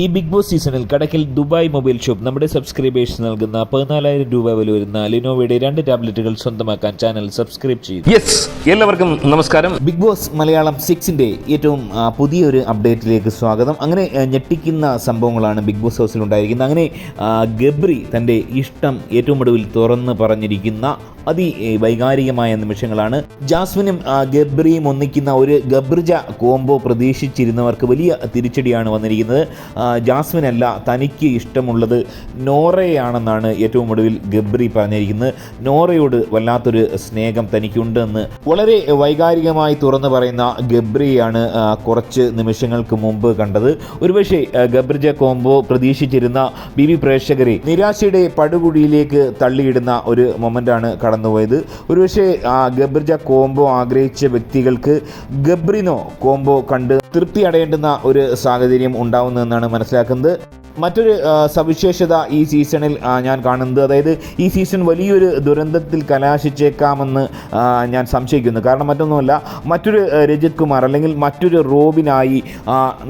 ഈ big boss സീസണിൽ കടക്കിൽ ദുബായ് മൊബൈൽ ഷോപ്പ് നമ്മുടെ സബ്സ്ക്രൈബേഴ്സ് നൽകുന്ന പതിനാലായിരം രൂപ വില വരുന്ന ലിനോവയുടെ രണ്ട് ടാബ്ലറ്റുകൾ സ്വന്തമാക്കാൻ ചാനൽ സബ്സ്ക്രൈബ് ചെയ്തു. യെസ് എല്ലാവർക്കും നമസ്കാരം. ബിഗ് ബോസ് മലയാളം സിക്സിന്റെ ഏറ്റവും പുതിയൊരു അപ്ഡേറ്റിലേക്ക് സ്വാഗതം. അങ്ങനെ ഞെട്ടിക്കുന്ന സംഭവങ്ങളാണ് ബിഗ് ബോസ് ഹൗസിൽ ഉണ്ടായിരിക്കുന്നത്. അങ്ങനെ ഗബ്രി തന്റെ ഇഷ്ടം ഏറ്റവും ഒടുവിൽ തുറന്ന് പറഞ്ഞിരിക്കുന്ന അതി വൈകാരികമായ നിമിഷങ്ങളാണ്. ജാസ്മിനും ഗബ്രിയും ഒന്നിക്കുന്ന ഒരു ഗബ്രിജ കോംബോ പ്രതീക്ഷിച്ചിരുന്നവർക്ക് വലിയ തിരിച്ചടിയാണ് വന്നിരിക്കുന്നത്. ജാസ്മിനല്ല തനിക്ക് ഇഷ്ടമുള്ളത് നോറയാണെന്നാണ് ഏറ്റവും ഒടുവിൽ ഗബ്രി പറഞ്ഞിരിക്കുന്നത്. നോറയോട് വല്ലാത്തൊരു സ്നേഹം തനിക്കുണ്ടെന്ന് വളരെ വൈകാരികമായി തുറന്നു പറയുന്ന ഗബ്രിയാണ് കുറച്ച് നിമിഷങ്ങൾക്ക് മുമ്പ് കണ്ടത്. ഒരുപക്ഷെ ഗബ്രിജ കോംബോ പ്രതീക്ഷിച്ചിരുന്ന ബി പ്രേക്ഷകരെ നിരാശയുടെ പടുകുഴിയിലേക്ക് തള്ളിയിടുന്ന ഒരു മൊമെന്റാണ് കടന്നുപോയത്. ഒരുപക്ഷെ ഗബ്രിജ കോംബോ ആഗ്രഹിച്ച വ്യക്തികൾക്ക് ഗബ്രിനോ കോംബോ കണ്ട് തൃപ്തി അടയേണ്ടുന്ന ഒരു സാഹചര്യം ഉണ്ടാവുന്നതെന്നാണ് മനസ്സിലാക്കുന്നത്. മറ്റൊരു സവിശേഷത ഈ സീസണിൽ ഞാൻ കാണുന്നത്. അതായത് ഈ സീസൺ വലിയൊരു ദുരന്തത്തിൽ കലാശിച്ചേക്കാമെന്ന് ഞാൻ സംശയിക്കുന്നു. കാരണം മറ്റൊന്നുമല്ല മറ്റൊരു രജിത് കുമാർ അല്ലെങ്കിൽ മറ്റൊരു റോബിനായി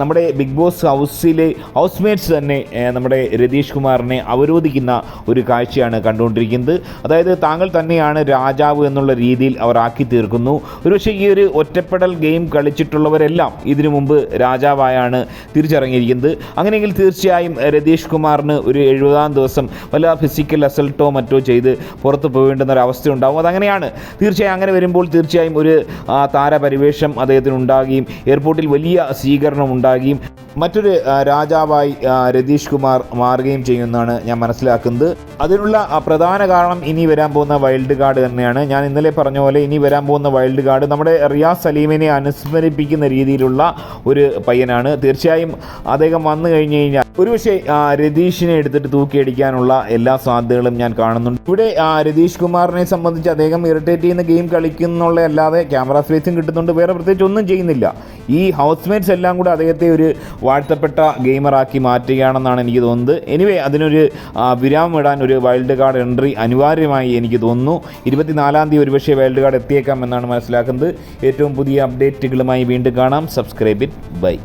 നമ്മുടെ ബിഗ് ബോസ് ഹൗസിലെ ഹൗസ്മേറ്റ്സ് തന്നെ നമ്മുടെ രതീഷ് കുമാറിനെ അവരോധിക്കുന്ന ഒരു കാഴ്ചയാണ് കണ്ടുകൊണ്ടിരിക്കുന്നത്. അതായത് താങ്കൾ തന്നെയാണ് രാജാവ് എന്നുള്ള രീതിയിൽ അവർ ആക്കി തീർക്കുന്നു. ഒരുപക്ഷെ ഈ ഒരു ഒറ്റപ്പെടൽ ഗെയിം കളിച്ചിട്ടുള്ളവരെല്ലാം ഇതിനു മുമ്പ് രാജാവായാണ് തിരിച്ചിറങ്ങിയിരിക്കുന്നത് അങ്ങനെയെങ്കിൽ തീർച്ചയായും രതീഷ് കുമാറിന് ഒരു എഴുപതാം ദിവസം വല്ല ഫിസിക്കൽ അസൾട്ടോ മറ്റോ ചെയ്ത് പുറത്ത് പോകേണ്ടുന്ന ഒരു അവസ്ഥ ഉണ്ടാകും അതങ്ങനെയാണ്. തീർച്ചയായും അങ്ങനെ വരുമ്പോൾ തീർച്ചയായും ഒരു താരപരിവേഷം അദ്ദേഹത്തിന് ഉണ്ടാകുകയും എയർപോർട്ടിൽ വലിയ സ്വീകരണം ഉണ്ടാകുകയും മറ്റൊരു രാജാവായി രതീഷ് കുമാർ മാറുകയും ചെയ്യുമെന്നാണ് ഞാൻ മനസ്സിലാക്കുന്നത്. അതിനുള്ള പ്രധാന കാരണം ഇനി വരാൻ പോകുന്ന വൈൽഡ് കാർഡ് തന്നെയാണ്. ഞാൻ ഇന്നലെ പറഞ്ഞ പോലെ ഇനി വരാൻ പോകുന്ന വൈൽഡ് കാർഡ് നമ്മുടെ റിയാസ് സലീമിനെ അനുസ്മരിപ്പിക്കുന്ന രീതിയിലുള്ള ഒരു പയ്യനാണ്. തീർച്ചയായും അദ്ദേഹം വന്നു കഴിഞ്ഞ് കഴിഞ്ഞാൽ ഒരുപക്ഷെ ആ, രതീഷിനെ എടുത്തിട്ട് തൂക്കിയടിക്കാനുള്ള എല്ലാ സാധ്യതകളും ഞാൻ കാണുന്നുണ്ട്. ഇവിടെ രതീഷ് കുമാറിനെ സംബന്ധിച്ച് അദ്ദേഹം ഇറിറ്റേറ്റ് ചെയ്യുന്ന ഗെയിം കളിക്കുന്നുള്ള അല്ലാതെ ക്യാമറ സ്പേസും കിട്ടുന്നുണ്ട്. വേറെ പ്രത്യേകിച്ച് ഒന്നും ചെയ്യുന്നില്ല. ഈ ഹൗസ് മേറ്റ്സ് എല്ലാം കൂടെ അദ്ദേഹത്തെ ഒരു വാഴ്ത്തപ്പെട്ട ഗെയിമറാക്കി മാറ്റുകയാണെന്നാണ് എനിക്ക് തോന്നുന്നത്. എനിവേ അതിനൊരു വിരാമം ഇടാൻ ഒരു വൈൽഡ് കാർഡ് എൻട്രി അനിവാര്യമായി എനിക്ക് തോന്നുന്നു. ഇരുപത്തിനാലാം തീയതി ഒരുപക്ഷെ വൈൽഡ് കാർഡ് എത്തിയേക്കാം എന്നാണ് മനസ്സിലാക്കുന്നത്. ഏറ്റവും പുതിയ അപ്ഡേറ്റുകളുമായി വീണ്ടും കാണാം. Subscribe it by